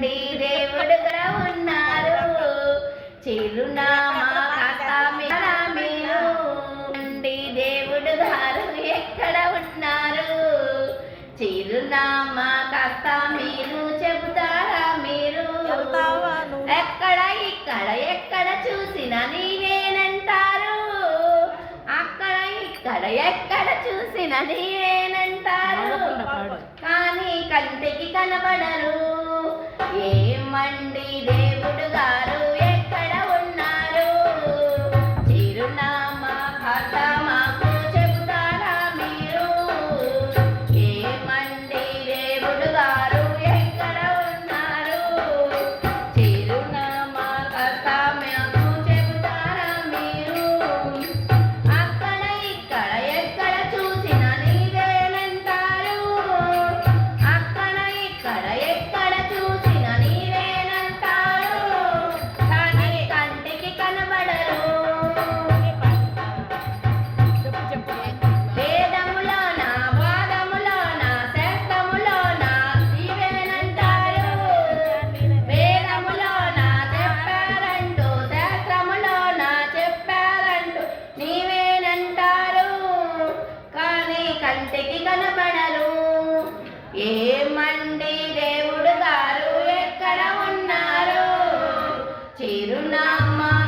నుండి దేవుడుగా ఉన్నారు. చిరునామా నుండి దేవుడు గారు ఎక్కడ ఉన్నారు? చిరునామా కథ మీరు చెబుతారా మీరు? ఎక్కడ ఇక్కడ ఎక్కడ చూసినా నీవేనంటారు? అక్కడ ఇక్కడ ఎక్కడ చూసినా నీవేనంటారు? തിരുനാമ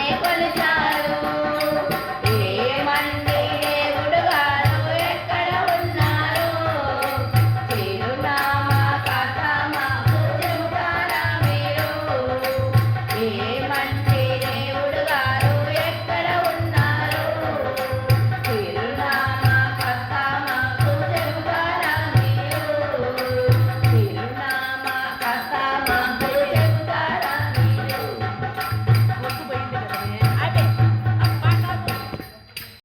చేపలు చా